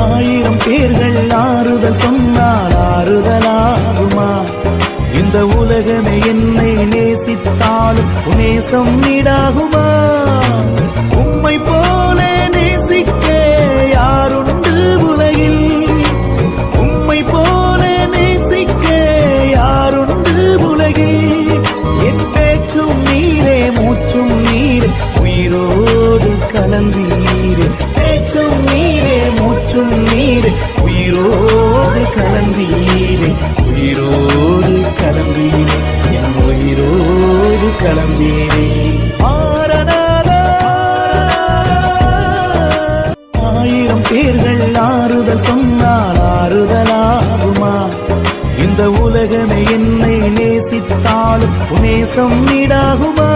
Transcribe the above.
ஆயிரம் பேர்கள் ஆறுதல் சொன்னால் ஆறுதலாகுமா? இந்த உலகமே என்னை நேசித்தாலும் நேசம் நீடாகுமா? உம்மை போல நேசிக்க யாருண்டு உலகில். உம்மை போல நேசிக்க யாருண்டு உலகில். என் பேச்சும் நீரே மூச்சும் நீர் உயிரோடு கலந்தீரே. கலந்தீரே உயிரோடு கலந்தீரே என் உயிரோடு கலந்தீரே மாறனாதா ஆயிரம் பேர்கள் ஆறுதல் சொன்னால் ஆறுதலாகுமா? இந்த உலகமே என்னை நேசித்தாலும் நேசம் நீடாகுமா